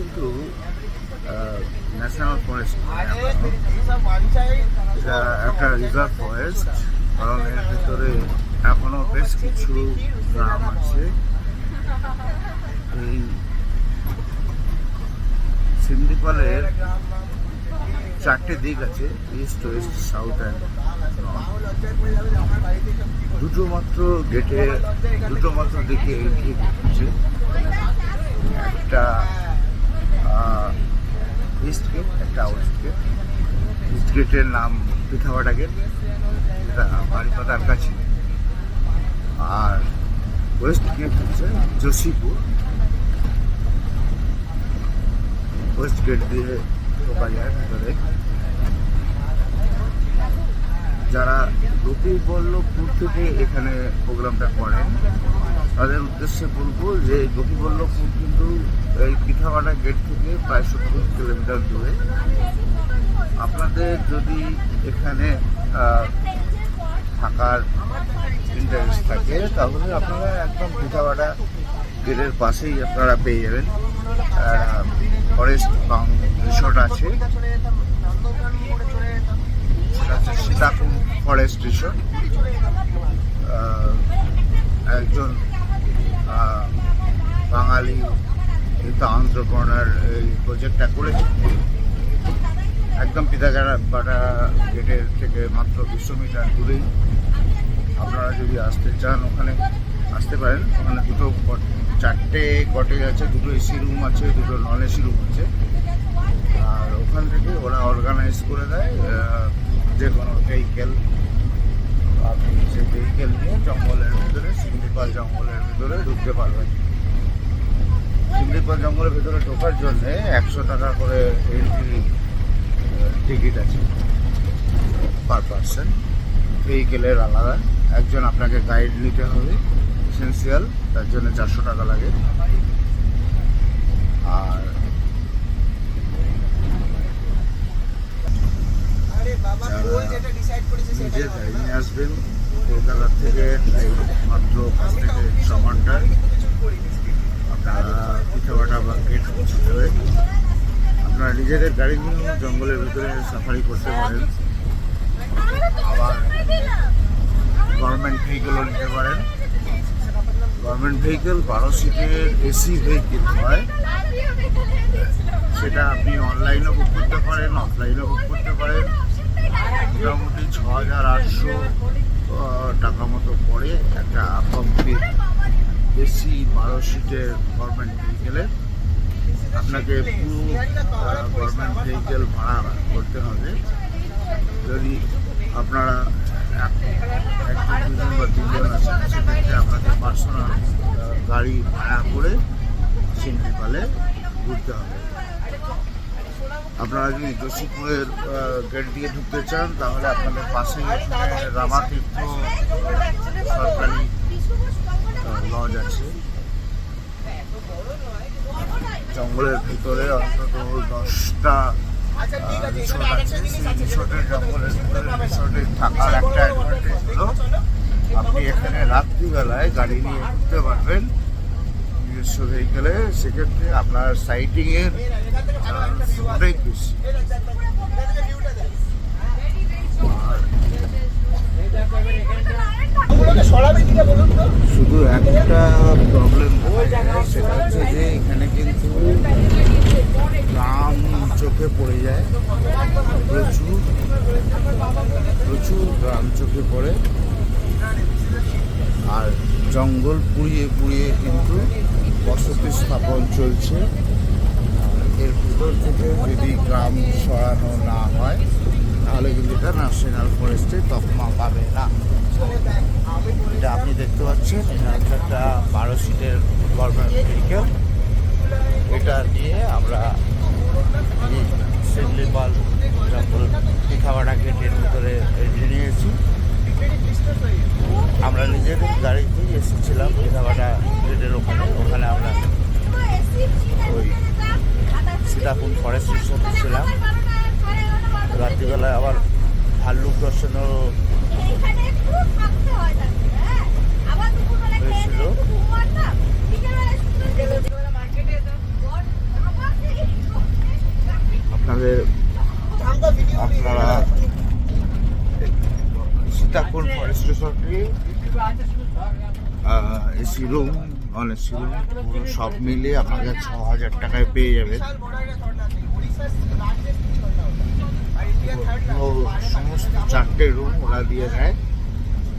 কিন্তু national forest এটা একটা রিজার্ভ ফরেস্ট কারণ এর ভিতরে এখনও বেশ কিছু গ্রাম আছে। এই সিমলিপালের চারটে দিক আছে ইস্ট ওয়েস্ট সাউথ অ্যান্ড দুটো মাত্র গেটে দুটো মাত্র দিকে এন্ট্রি আছে একটা ইস্ট গেট একটা ওয়েস্ট গেট ইস্ট গেটের নাম পিঠাভাটা গেট যেটা বাড়িপাতার কাছে। আর ওয়েস্ট গেট হচ্ছে যোশীপুর ওয়েস্ট গেট দিয়ে ঢোকা যায় ভিতরে। যারা গোপীবল্লভপুর থেকে এখানে প্রোগ্রামটা করেন, তাদের উদ্দেশ্যে বলব যে গোপীবল্লভপুর কিন্তু এই পিঠাভাটা গেট থেকে প্রায় সত্তর কিলোমিটার দূরে। আপনাদের যদি এখানে থাকার ইন্টারেস্ট থাকে, তাহলে আপনারা একদম পিঠাভাটা গেটের পাশেই আপনারা পেয়ে যাবেন। ফরেস্ট বাং রিসোর্ট আছে। সেটা হচ্ছে সীতাকুণ্ড ফরেস্ট রিসোর্ট। একজন বাঙালি কিন্তু আন্ধ্রপ্রনার এই প্রজেক্টটা করেছে। একদম পিতাগাড়া বাটা গেটের থেকে মাত্র দুশো মিটার দূরেই। আপনারা যদি আসতে চান ওখানে, আসতে পারেন। ওখানে দুটো চারটে কটেজ আছে, দুটো এসি রুম আছে, দুটো নন এসি রুম আছে। আর ওখান থেকে ওরা অর্গানাইজ করে দেয় যে কোনো ভেহিকেল আপনি সেই ভেহিকেল নিয়ে জঙ্গলের ভিতরে সিমলিপাল জঙ্গলের ভিতরে ঢুকতে পারবেন। সিমলিপাল জঙ্গলের ভিতরে ঢোকার জন্য একশো টাকা করে এন্ট্রি টিকিট আছে পার পার্সন। ভেহিকেলের আলাদা। একজন আপনাকে গাইড নিতে হবে এসেন্সিয়াল তার জন্য চারশো টাকা লাগে। আর নিজে গাড়ি নিয়ে আসবেন কলকাতা থেকে এই মাত্র পাঁচ থেকে ছ ঘন্টায় পিঠাপাটা বা গেট হবে আপনারা নিজেদের গাড়ি নিয়েও জঙ্গলের ভিতরে সাফারি করতে পারেন আবার গভর্নমেন্ট ভেহিকেলও নিতে পারেন গভর্নমেন্ট ভেহিকেল বারো সিটের এসি ভেহিকেল হয় সেটা আপনি অনলাইনেও বুক করতে পারেন অফলাইনেও বুক করতে পারেন মোটামুটি ছ হাজার আটশো টাকা মতো পড়ে একটা কমপ্লিট এসি বারো সিটের গভর্নমেন্ট ভেহিকেলে আপনাকে পুরো গভর্নমেন্ট ভেহিকেল ভাড়া করতে হবে। যদি আপনারা এক- একজন দুজন বা তিনজন আছেন, সেক্ষেত্রে আপনাকে পার্সোনাল গাড়ি ভাড়া করে সিন্ডিপালে ঘুরতে হবে। আপনারা যদি যোশীপুরের গেট দিয়ে ঢুকতে চান, তাহলে আপনাদের এখানে রামাতীর্থ সরকারি লজ আছে জঙ্গলের ভিতরে অন্তত দশটা রিসোর্ট আছে সেই রিসোর্টের জঙ্গলের ভিতরে রিসোর্টে থাকার একটা অ্যাডভান্টেজ হলো আপনি এখানে রাত্রিবেলায় গাড়ি নিয়ে ঘুরতে পারবেন। নিজস্ব ভেহিকেলে সেক্ষেত্রে আপনার সাইটিংয়ের অনেক বেশি আর শুধু একটা প্রবলেম সেটা হচ্ছে যে এখানে কিন্তু গ্রাম চোখে পড়ে যায়। প্রচুর প্রচুর গ্রাম চোখে পড়ে। আর জঙ্গল পুড়িয়ে পুড়িয়ে কিন্তু বসতি স্থাপন চলছে। এর ভিতর থেকে যদি গ্রাম সরানো না হয় তাহলে কিন্তু এটা ন্যাশনাল ফরেস্টে তকমা পাবে না। এটা আপনি দেখতে পাচ্ছেন এটা একটা বারো সিটের গভর্নমেন্ট ভেহিকেল এটা নিয়ে আমরা শিমলিপাল জঙ্গল গেটের ভিতরে এন্ট্রি নিয়েছি। আমরা নিজেদের গাড়িতেই এসেছিলাম পিঠাবাড়া গেটের ওখানে। ওখানে আমরা ওই সীতাকুণ্ড ফরেস্ট রিসোর্টে ছিলাম। রাত্রিবেলায় আবার ভাল্লুক দর্শনেরও হয়েছিল। আপনাদের আপনারা সীতাকুল ফরেস্ট রিসর্টে AC room on AC room সব মিলিয়ে আপনাদের ছ হাজার টাকায় পেয়ে যাবে পুরো সমস্ত চারটে রুম ওরা দিয়ে দেয়।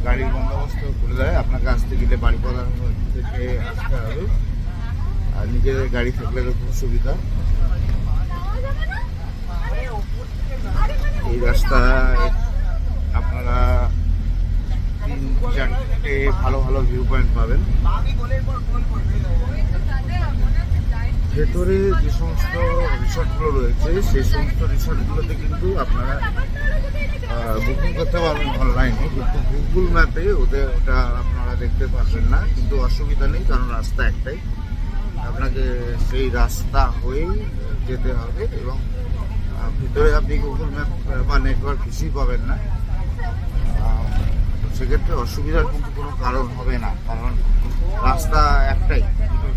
গাড়ির বন্দোবস্ত করে দেয়। আপনাকে আসতে গেলে বাড়ি প্রধান থেকে আসতে হবে। আর নিজেদের গাড়ি থাকলে খুব সুবিধা। এই রাস্তায় আপনারা তিন চারটে ভালো ভালো ভিউ পয়েন্ট পাবেন। ভেতরে যে সমস্ত রিসর্টগুলো রয়েছে, সেই সমস্ত রিসর্টগুলোতে কিন্তু আপনারা বুকিং করতে পারবেন অনলাইনে কিন্তু গুগল ম্যাপে ওদের ওটা আপনারা দেখতে পারবেন না। কিন্তু অসুবিধা নেই, কারণ রাস্তা একটাই। আপনাকে সেই রাস্তা হয়েই যেতে হবে এবং ভিতরে আপনি গুগল ম্যাপ বা নেটওয়ার্ক কিছুই পাবেন না। সেক্ষেত্রে অসুবিধার কিন্তু কোনো কারণ হবে না, কারণ রাস্তা একটাই।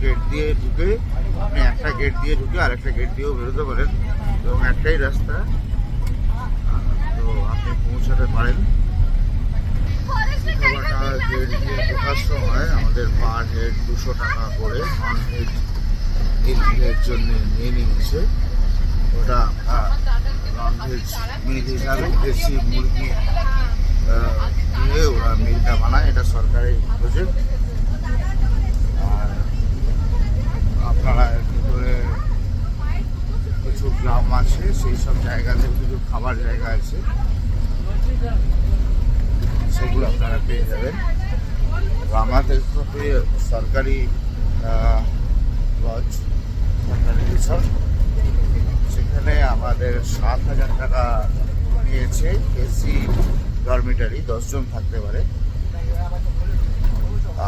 গেট দিয়ে ঢুকে আপনি একটা গেট দিয়ে ঢুকে আরেকটা গেট দিয়েও বেরোতে পারেন। এবং একটাই রাস্তা তো আপনি পৌঁছাতে পারেন। সময় আমাদের পার হেড দুশো টাকা করে ভেজ মিল এর জন্য নিয়ে নিয়েছে। ওটা নন ভেজ মিল হিসাবে দেশি মুরগি দিয়ে ওরা মিলটা বানায়। এটা সরকারি প্রজেক্ট আর আপনারা ভিতরে কিছু গ্রাম আছে, সেই সব জায়গাতে কিছু খাবার জায়গা আছে, সেগুলো আপনারা পেয়ে যাবেন। আমাদের সরকারি লজ, সরকারি রিসর্ট, সেখানে আমাদের সাত হাজার টাকা নিয়েছে এসি ডরমিটারি দশজন থাকতে পারে।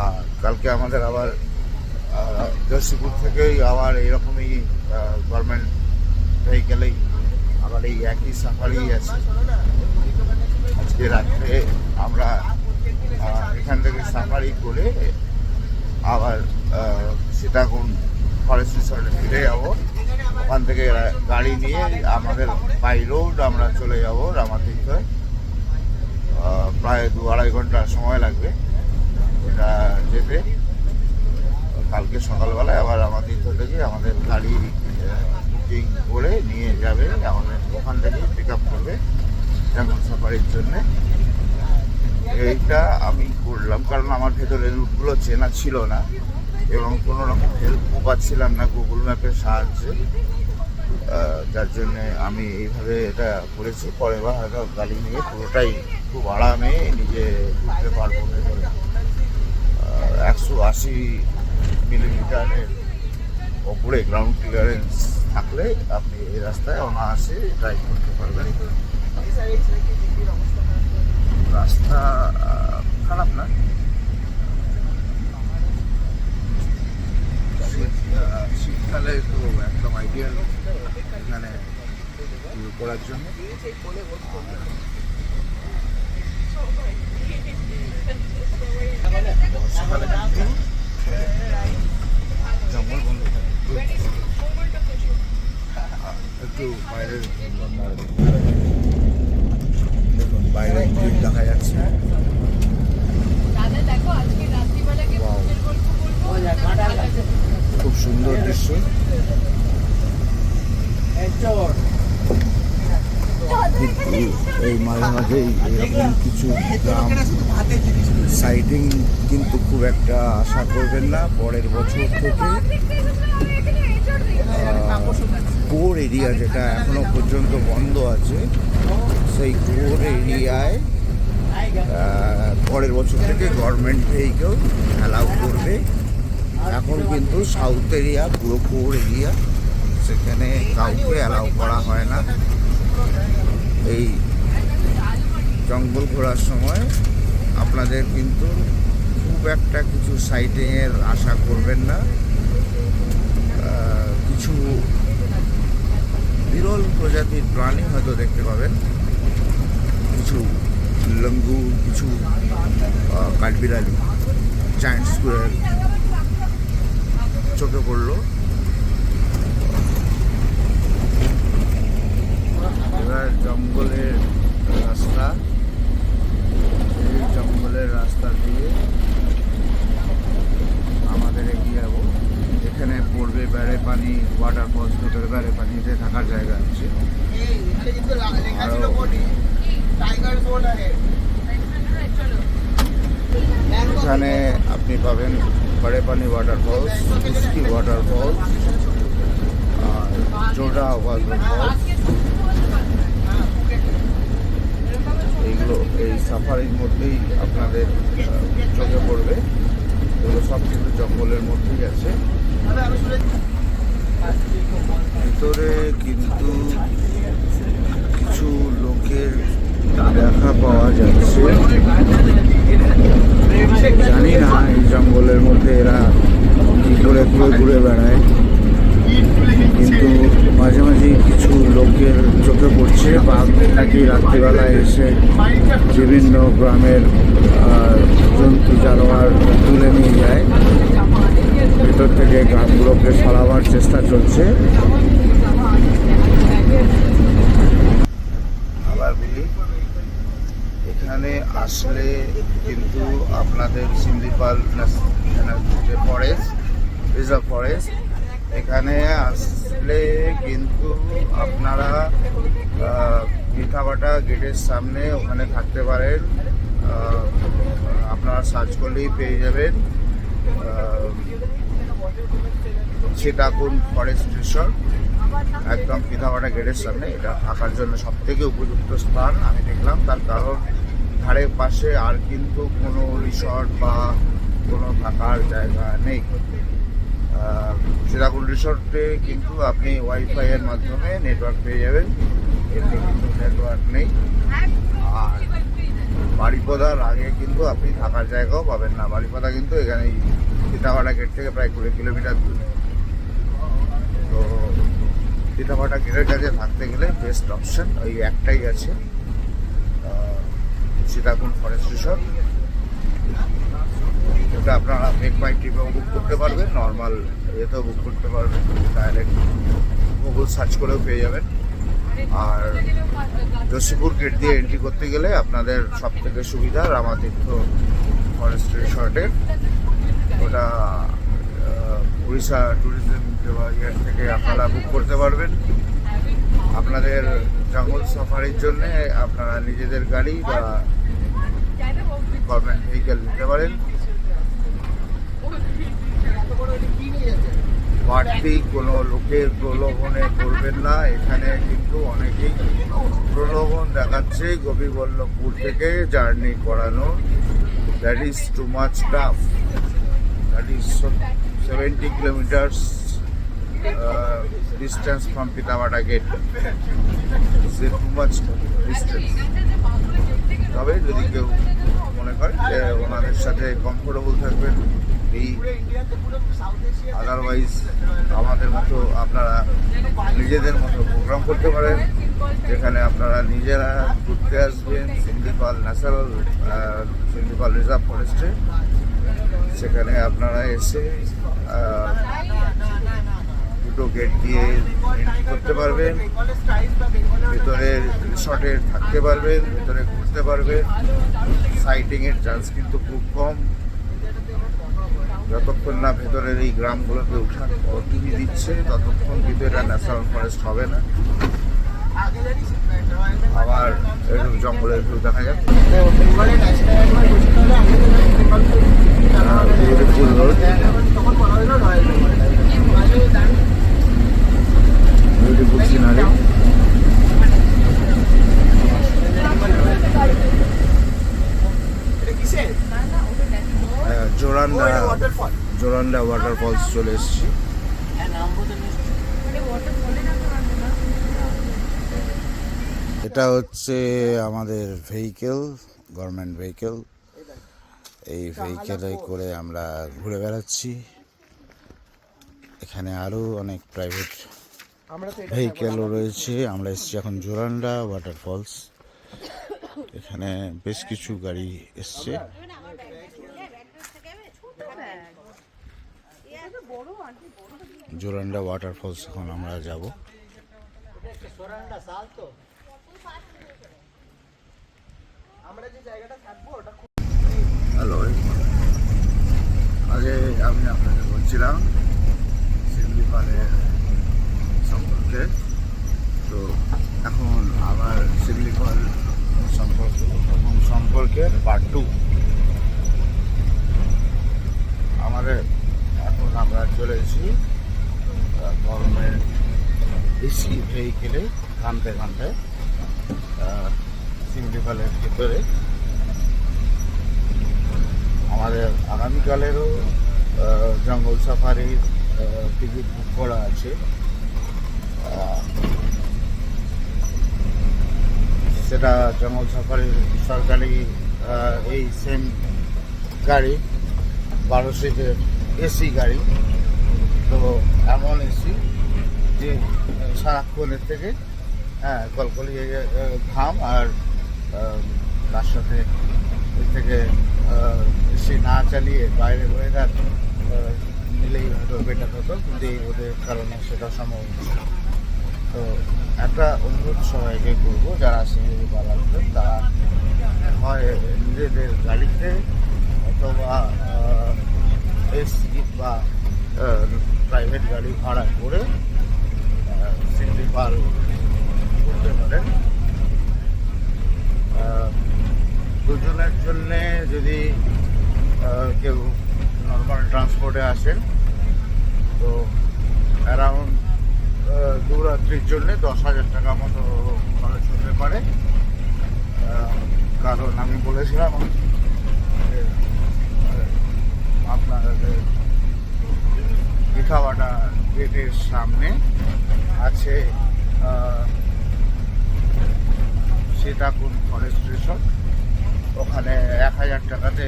আর কালকে আমাদের আবার জয়সিপুর থেকেই আবার এরকমই গভর্নমেন্ট ভেহিকেলেই আবার এই একই সাফারি আছে। আজকে রাত্রে আমরা এখান থেকে সাফারি করে আবার সীতাকুণ্ড ফরেস্ট রিসর্টে ফিরে যাব। ওখান থেকে গাড়ি নিয়ে আমাদের বাই রোড আমরা চলে যাব রামাতীর্থ। প্রায় দু আড়াই ঘণ্টা সময় লাগবে। ওটা যেতে। কালকে সকালবেলায় আবার রামাতীর্থ থেকে আমাদের গাড়ি বুকিং করে নিয়ে যাবে। আমাদের ওখান থেকে পিক আপ করবে জঙ্গল সাফারির জন্যে। এইটা আমি করলাম, কারণ আমার ভেতরে রুটগুলো চেনা ছিল না এবং কোনো রকম হেল্পও পাচ্ছিলাম না গুগল ম্যাপের সাহায্যে। যার জন্যে আমি এইভাবে এটা করেছি। পরে বা হয়তো গাড়ি নিয়ে পুরোটাই খুব আরামে নিজে ঘুরতে পারব একশো আশি মিলিমিটারের ওপরে গ্রাউন্ড ক্লিয়ারেন্স থাকলে আপনি এই রাস্তায় অনায়াসে ড্রাইভ করতে পারবেন। রাস্তা খারাপ না। শীতকালে তো একদম আইডিয়াল view করার জন্য বর্ষাকালে কিন্তু জঙ্গল বন্ধ থাকে একটু বাইরের দেখুন বাইরে ভিড় দেখা যাচ্ছে দাদা দেখো আজকে রাত্রিবেলা কি Wow. ভূতের গল্প বলব খুব সুন্দর দৃশ্য কিন্তু এই মাঝে মাঝেই কিছু গ্রাম সাইটিং কিন্তু খুব একটা আশা করবেন না পরের বছর থেকে। কোর এরিয়া যেটা এখনও পর্যন্ত বন্ধ আছে, সেই কোর এরিয়ায় পরের বছর থেকে গভর্নমেন্ট ভেহিকেল অ্যালাউ করবে। এখন কিন্তু সাউথ এরিয়া পুরো কোর এরিয়া সেখানে কাউকে অ্যালাউ করা হয় না। এই জঙ্গল ঘোরার সময় আপনাদের কিন্তু খুব একটা কিছু সাইটিংয়ের আশা করবেন না। কিছু বিরল প্রজাতির প্রাণী হয়তো দেখতে পাবেন। কিছু লঙ্গুর কিছু কাঠবিড়ালি জায়েন্ট স্কুয়ার চোখে পড়ল। এবার জঙ্গলের রাস্তা। পাহাড়ের রাস্তা দিয়ে আমাদের এগিয়ে যাব। এখানে পড়বে বেড়ে পানি ওয়াটার ফলস ভেতরে বেড়ে পানিতে থাকার জায়গা আছে। এখানে আপনি পাবেন বেড়ে পানি ওয়াটার ফলস ওয়াটার ফলস আর জোড়া ওয়াটার ফলস এইগুলো, এই সাফারির মধ্যেই আপনাদের চোখে পড়বে। এগুলো সব কিন্তু জঙ্গলের মধ্যেই আছে। ভিতরে কিন্তু কিছু লোকের দেখা পাওয়া যাচ্ছে। জানি না এই জঙ্গলের মধ্যে এরা কি করে ঘুরে ঘুরে বেড়ায়। কিন্তু মাঝে মাঝে কিছু লোকের চোখে পড়ছে বাঘ নাকি রাত্রিবেলায় এসে বিভিন্ন গ্রামের জন্তু জানোয়ার তুলে নিয়ে যায়। ভেতর থেকে গ্রামগুলোকে সরাবার চেষ্টা চলছে। আবার বলি, এখানে আসলে কিন্তু আপনাদের সিন্দিপাল যে ফরেস্ট রিজার্ভ ফরেস্ট এখানে আসলে কিন্তু আপনারা আহ, মিঠাবাটা গেটের সামনে ওখানে থাকতে পারেন। আপনারা সার্চ করলেই পেয়ে যাবেন। আহ, সীতাকুণ্ড ফরেস্ট রিসর্ট একদম পিতামাটা গেটের সামনে। এটা থাকার জন্য সব থেকে উপযুক্ত স্থান আমি দেখলাম। তার কারণ ধারে পাশে আর কিন্তু কোনো রিসর্ট বা কোনো থাকার জায়গা নেই। সীতাকুণ্ড রিসর্টে কিন্তু আপনি ওয়াইফাই এর মাধ্যমে নেটওয়ার্ক পেয়ে যাবেন। এতে কিন্তু নেটওয়ার্ক নেই। আর বাড়িপদার আগে কিন্তু আপনি থাকার জায়গাও পাবেন না। বাড়িপদা কিন্তু এখানেই সীতামাটা গেট থেকে প্রায় কুড়ি কিলোমিটার দূরে। তো সীতামাটা গেটের কাছে থাকতে গেলে বেস্ট অপশন ওই একটাই আছে সীতাকুণ্ড ফরেস্ট রিসর্ট ওটা আপনারা মেক মাই ট্রিপেও বুক করতে পারবেন। নর্মাল ইয়েতেও বুক করতে পারবেন। ডাইরেক্ট গুগল সার্চ করেও পেয়ে যাবেন। আর জসিপুর গেট দিয়ে এন্ট্রি করতে গেলে আপনাদের সব থেকে সুবিধা রামাতীর্থ ফরেস্ট রিসর্টের ওটা উড়িষ্যা ট্যুরিজম ইয়ের থেকে আপনারা বুক করতে পারবেন। আপনাদের জঙ্গল সাফারির জন্য আপনারা নিজেদের গাড়ি বা গভর্নমেন্ট ভেহিকেল নিতে পারেন। বাড়তি কোনো লোকের প্রলোভনে করবেন না। এখানে কিন্তু অনেকেই প্রলোভন দেখাচ্ছে গোপীবল্লভপুর থেকে জার্নি করানো। That is too much tough that is seventy kilometers distance from পিতামাটা gate say too much distance তবে যদি কেউ মনে করে যে ওনাদের সাথে কমফোর্টেবল থাকবেন এই আদারওয়াইজ আমাদের মতো আপনারা নিজেদের মতো প্রোগ্রাম করতে পারেন, যেখানে আপনারা নিজেরা ঘুরতে আসবেন, সিন্ডিপাল ন্যাশনাল সিন্ডিপাল রিজার্ভ ফরেস্টে। সেখানে আপনারা এসে দুটো গেট দিয়ে এন্ট্রি করতে পারবেন। ভেতরে রিসর্টে থাকতে পারবেন, ভেতরে ঘুরতে পারবেন। সাইটিংয়ের চান্স কিন্তু খুব কম। যতক্ষণ না ভেতরের এই গ্রামগুলোকে উঠান টিভি দিচ্ছে, ততক্ষণ কিন্তু এটা ন্যাশনাল ফরেস্ট হবে না। আবার একটু জঙ্গলের ভিউ দেখা beautiful scenery Joranda Joranda waterfalls চলে এসেছি। এটা হচ্ছে আমাদের ভেহিকেল গভর্নমেন্ট ভেহিকেল এই ভেহিকেলে করে আমরা ঘুরে বেড়াচ্ছি। এখানে আরও অনেক প্রাইভেট ভেহিকেলও রয়েছে। আমরা এসেছি এখন জোরান্ডা ওয়াটারফলস এখানে বেশ কিছু গাড়ি এসছে। জোরান্ডা ওয়াটারফলস এখন আমরা যাব। হ্যালো আগে আমি আপনাকে বলছিলাম শিমলিপালের সম্পর্কে। তো এখন আবার শিমলিপাল সম্পর্কে কেয়ার পার্ট টু আমাদের এখন আমরা চলে এসেছি গভর্নমেন্ট এসি ভেহিকেলে ঘামতে ঘামতে সিমলিপালের ভিতরে আমাদের আগামীকালেরও জঙ্গল সাফারির টিকিট বুক করা আছে সেটা জঙ্গল সাফারির সরকারি এই সেম গাড়ি বারো সিটের এসি গাড়ি তো এমন এসি যে সারাক্ষণের থেকে হ্যাঁ কলকলি ঘাম আর তার সাথে থেকে এসি না চালিয়ে বাইরের ওয়েদার নিলেই হয়তো বেটার হতো, কিন্তু এই রোদের কারণে সেটা সম্ভব তো একটা অনুরোধ সবাইকে করব, যারা সিঙ্গেলি পালাবেন তারা হয় নিজেদের গাড়িতে অথবা এসি বা প্রাইভেট গাড়ি ভাড়া করে সিঙ্গলি পাল করতে পারেন দুজনের জন্যে যদি কেউ নর্মাল ট্রান্সপোর্টে আসেন, তো অ্যারাউন্ড দু রাত্রির জন্যে দশ হাজার টাকা মতো খরচ হতে পারে। কারণ আমি বলেছিলাম আপনাদের দীঘাবাটা গেটের সামনে আছে আহ, সীতাকুণ্ড ফরেস্ট রিসর্ট ওখানে এক হাজার টাকাতে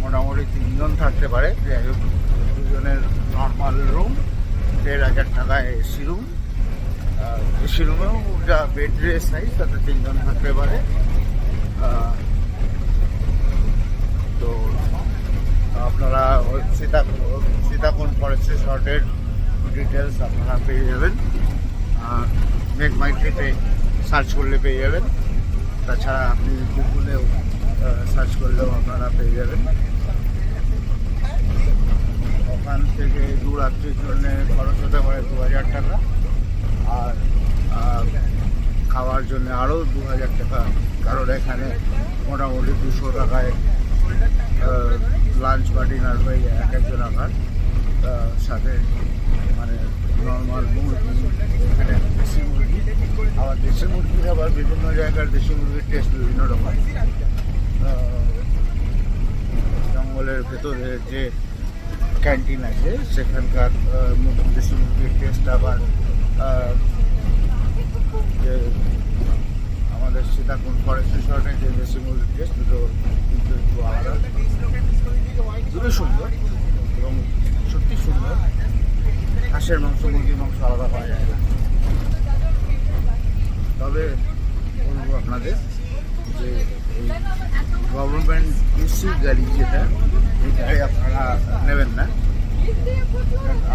মোটামুটি তিনজন থাকতে পারে। দুজনের নর্মাল রুম দেড় হাজার টাকায় এসি রুম এসি রুমেও যা বেড রেস সাইজ তাতে তিনজন থাকতে পারে আহ, তো আপনারা ওই সীতাকুণ্ড সীতাকুণ্ড ফরেস্ট রিসর্টের ডিটেলস আপনারা পেয়ে যাবেন। মেক মাই ট্রিপে সার্চ করলে পেয়ে যাবেন। তাছাড়া আপনি গুগলেও সার্চ করলেও আপনারা পেয়ে যাবেন। ওখান থেকে দু রাত্রির জন্যে খরচ হতে পারে দু হাজার টাকা। আর খাওয়ার জন্য আরও দু হাজার টাকা। কারণ এখানে মোটামুটি দুশো টাকায় লাঞ্চ বা ডিনার হয়ে যায়, এক একজন আকার সাথে মানে নর্মাল মুরগি, এখানে দেশি মুরগি, আবার দেশি মুরগির আবার বিভিন্ন জায়গার দেশি মুরগির টেস্ট বিভিন্ন রকম। জঙ্গলের ভেতরে যে ক্যান্টিন আছে, সেখানকার দেশি মুরগির টেস্ট আবার যে আমাদের সীতাকুণ্ড ফরেস্ট রিসর্টে যে দেশি মুরগির টেস্ট দুটো কিন্তু একটু আলাদা। দুটো সুন্দর, এবং সত্যি সুন্দর। হাঁসের মাংস, মুরগির মাংস আলাদা পাওয়া যায় না। তবে বলব আপনাদের যে এই গভর্নমেন্ট এসি গাড়ি যেটা, এই গাড়ি আপনারা নেবেন না।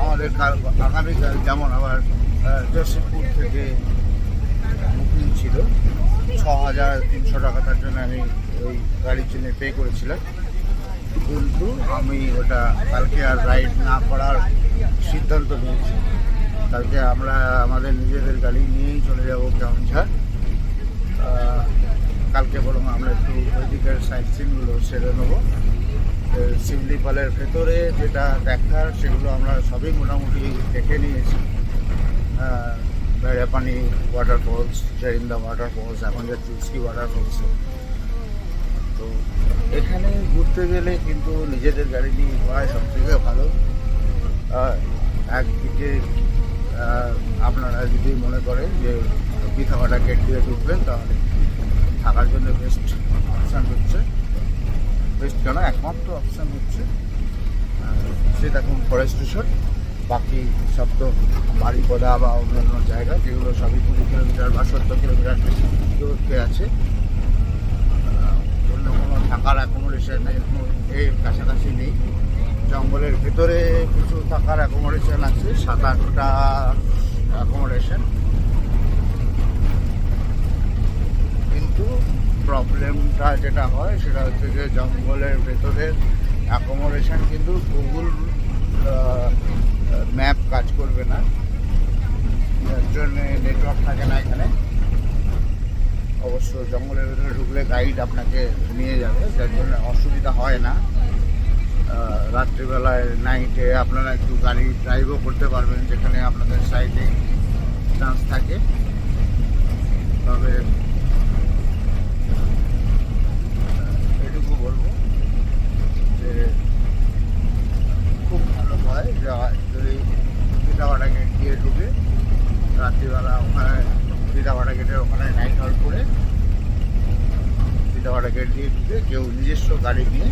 আমাদের কাল, আগামীকাল যেমন আবার জয়সিংপুর থেকে বুকিং ছিল ছ হাজার তিনশো টাকা তার জন্য আমি ওই গাড়ির জন্য পে করেছিলাম। কিন্তু আমি ওটা কালকে আর রাইড না করার সিদ্ধান্ত নিয়েছি। কালকে আমরা আমাদের নিজেদের গাড়ি নিয়েই চলে যাব কেমনঝাড় আহ, কালকে বরং আমরা একটু ওইদিকের সাইড সিনগুলো সেরে নেব। শিমলিপালের ভেতরে যেটা দেখার সেগুলো আমরা সবই মোটামুটি দেখে নিয়েছি। বেড়াপানি ওয়াটারফলস জয়িন্দা ওয়াটারফলস এখন যাচ্ছি উস্কি ওয়াটারফলসে তো এখানে ঘুরতে গেলে কিন্তু নিজেদের গাড়ি নিয়ে ঘোরাই সব থেকে ভালো একদিকে আপনারা যদি মনে করেন যে পিঠাপাটা গেট দিয়ে ঢুকবেন তাহলে থাকার জন্য বেস্ট অপশান হচ্ছে। বেস্ট কেন? একমাত্র অপশান হচ্ছে সেটা কোন ফরেস্ট রিসোর্ট বাকি সব তো বাড়িপদা বা অন্যান্য জায়গা, যেগুলো সবই কুড়ি কিলোমিটার বা সত্তর কিলোমিটার দূরত্বে আছে। অন্য কোনো থাকার অ্যাকোমোডেশন এর কাছাকাছি নেই। জঙ্গলের ভিতরে কিছু থাকার অ্যাকোমোডেশন আছে, সাত আটটা অ্যাকোমোডেশন কিন্তু প্রবলেমটা যেটা হয়, সেটা হচ্ছে যে জঙ্গলের ভেতরের অ্যাকোমোডেশন কিন্তু গুগল ম্যাপ কাজ করবে না। যার জন্যে নেটওয়ার্ক থাকে না এখানে। অবশ্য জঙ্গলের ভেতরে ঢুকলে গাইড আপনাকে নিয়ে যাবে, যার জন্য অসুবিধা হয় না। রাত্রিবেলায় নাইটে আপনারা একটু গাড়ি ড্রাইভও করতে পারবেন, যেখানে আপনাদের সাইডে চান্স থাকে। তবে এটুকু বলব যে হয় যদি পিঠাপাটা গেট দিয়ে ঢুকে রাত্রিবেলা ওখানে পিঠাপাটা গেটের ওখানে নাইট হল্ট করে পিঠাপাটা গেট দিয়ে ঢুকে কেউ নিজস্ব গাড়ি নিয়ে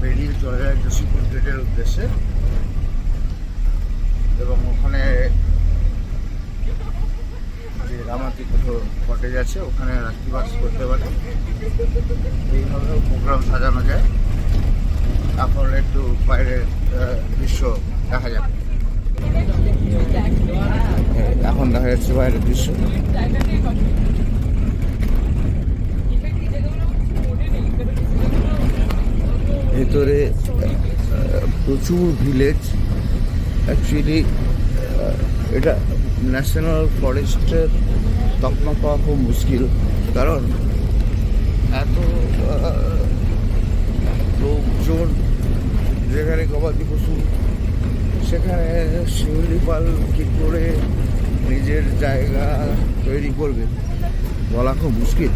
বেরিয়ে চলে যায় জসিপুর গেটের উদ্দেশ্যে। এবং ওখানে যে রামাতি কোথাও কটেজ আছে, ওখানে রাত্রিবাস করতে পারে। এইভাবেও প্রোগ্রাম সাজানো যায়। এখন একটু বাইরের দৃশ্য দেখা যাবে এখন দেখা যাচ্ছে বাইরের দৃশ্য। ভেতরে প্রচুর ভিলেজ অ্যাকচুয়ালি এটা ন্যাশনাল ফরেস্টের তকমা পাওয়া খুব মুশকিল। কারণ এত লোকজন যেখানে গবাদি পশু, সেখানে শিউলিপাল কী করে নিজের জায়গা তৈরি করবে? বলা খুব মুশকিল।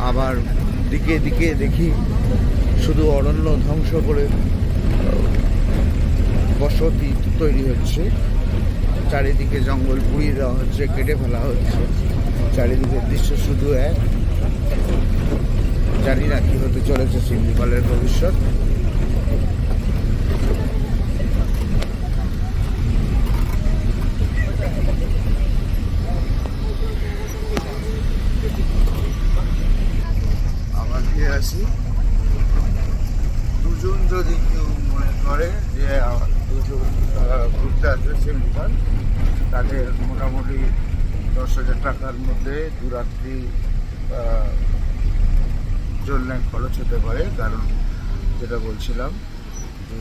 আবার দিকে দিকে দেখি শুধু অরণ্য ধ্বংস করে বসতি তৈরি হচ্ছে। চারিদিকে জঙ্গল পুড়িয়ে দেওয়া হচ্ছে, কেটে ফেলা হচ্ছে। চারিদিকের দৃশ্য শুধু এক। জানি না কি হতে চলেছে শিল্পীপালের ভবিষ্যৎ আবার ফিরে আসি দুজন যদি কেউ মনে করে যে আহ, দুজন আহ, ঘুরতে আসবে শিল্পীপাল তাদের মোটামুটি দশ হাজার টাকার মধ্যে দু রাত্রি আহ, হতে পারে, কারণ যেটা বলছিলাম যে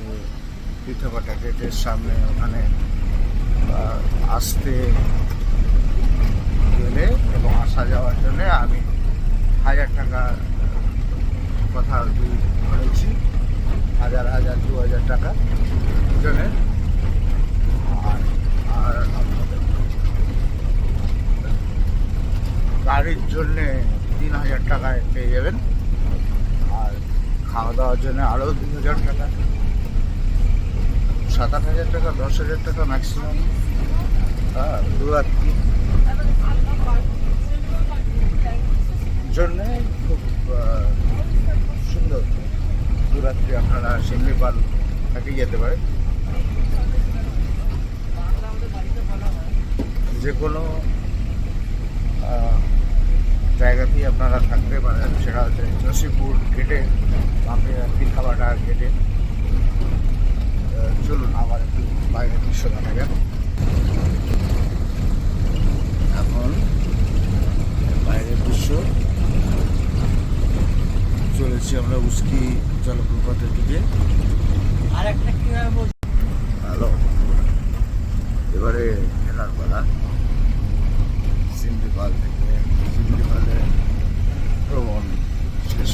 পিঠাপাটা গেটের সামনে ওখানে আসতে গেলে এবং আসা যাওয়ার জন্যে আমি হাজার টাকা কথা বলেছি, হাজার হাজার, দু হাজার টাকা জন্য। আর আর গাড়ির জন্যে তিন হাজার টাকায় পেয়ে যাবেন। খাওয়া দাওয়ার জন্য আরও তিন হাজার টাকা। সাত আট হাজার টাকা, দশ হাজার টাকা ম্যাক্সিমাম দু রাত্রি জন্যে খুব সুন্দর। দু রাত্রি আপনারা শিমলিপাল থাকি যেতে পারে যে কোনো জায়গাতেই আপনারা থাকতে পারেন সেটা হচ্ছে জসিপুর গেটে বাঁকে পিঠাবাটা গেটে চলুন আবার একটু বাইরের দৃশ্য দেখা যাক। এখন বাইরের দৃশ্য। চলেছি আমরা উস্কি জলপ্রপাতের দিকে। আর একটা হ্যালো এবারে ফেরার পালা। সিন্ডিপাল থেকে সিন্ডিপালে ভ্রমণ শেষ।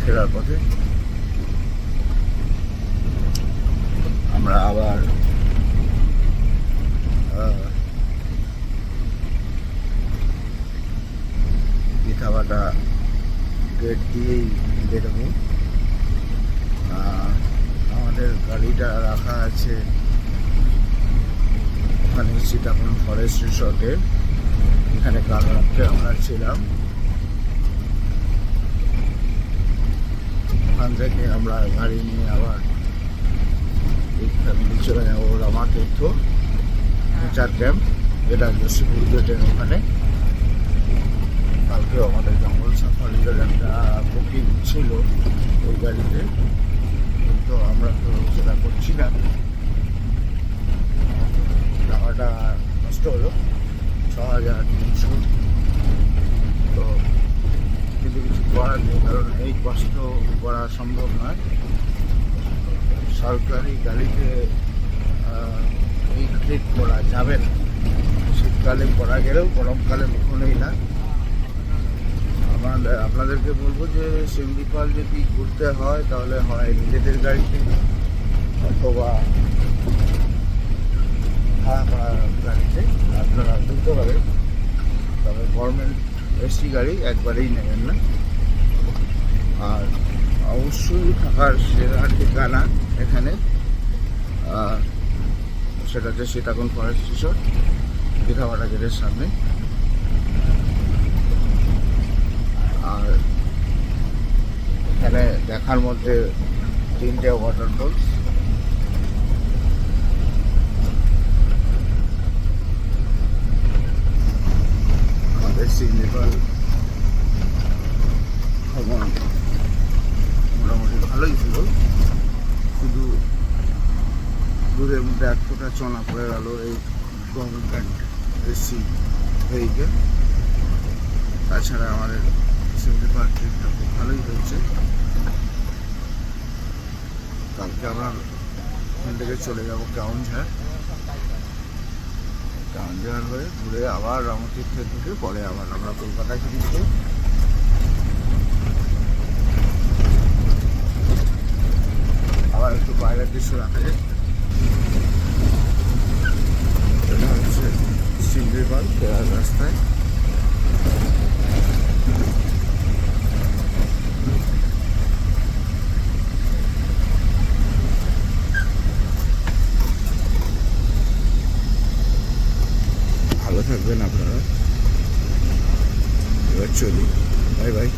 ফেরার পথে আমরা আবার পিঠাবাটা গেট দিয়েই বেরোবো। আমাদের গাড়িটা রাখা আছে। ওখানে সীতাকুণ ফরেস্ট রিসর্টে এখানে কাল রাত্রে আমরা ছিলাম। ওখান থেকে আমরা গাড়ি নিয়ে আবার এইখানে চলে যাব রামাতীর্থ নেচার ক্যাম্প যেটা জসিপুর গেটের ওখানে। কালকেও আমাদের জঙ্গল সাফারিদের একটা বুকিং ছিল ওই গাড়িতে। কিন্তু আমরা তো সেটা করছি না। টাকাটা নষ্ট হলো। ছ হাজার তিনশো তো কিন্তু কিছু করার নেই, কারণ এই কষ্ট করা সম্ভব নয়। সরকারি গাড়িতে এই ট্রিপ করা যাবে না। শীতকালে করা গেলেও, গরমকালে কখনোই না। আমাদের, আপনাদেরকে বলব যে শিমলিপাল যদি ঘুরতে হয়, তাহলে হয় নিজেদের গাড়িতে, অথবা করা গাড়িতে আপনারা ঘুরতে পারেন। তবে গভর্নমেন্ট এসি গাড়ি, একবারেই নেবেন না। আর অবশ্যই থাকার সেরা ঠিকানা এখানে। সেটা হচ্ছে সীতাকুণ্ড ফরেস্ট রিসোর্ট দীঘাপাড়া গেটের সামনে। আর এখানে দেখার মধ্যে তিনটে ওয়াটারফলস আমাদের সিগনেপাল ভ্রমণ মোটামুটি ভালোই ছিল শুধু দূরের মধ্যে এক ফোঁটা চনা পড়ে গেল এই গভর্নমেন্ট এসি ভেহিকেল তাছাড়া আমাদের সিগনেপাল ট্রিপটা খুব ভালোই হয়েছে কালকে আমরা ওখান থেকে চলে যাব কেওনঝাড় কেওনঝাড় হয়ে ঘুরে আবার রামতীর্থে ঢুকে পরে আবার আমরা কলকাতায় ফিরবো আবার একটু বাইরের দৃশ্য রাখে এটা হচ্ছে শিমলিপাল ফেরার রাস্তায়। থাকবেন আপনারা। এবার চলি। Bye bye.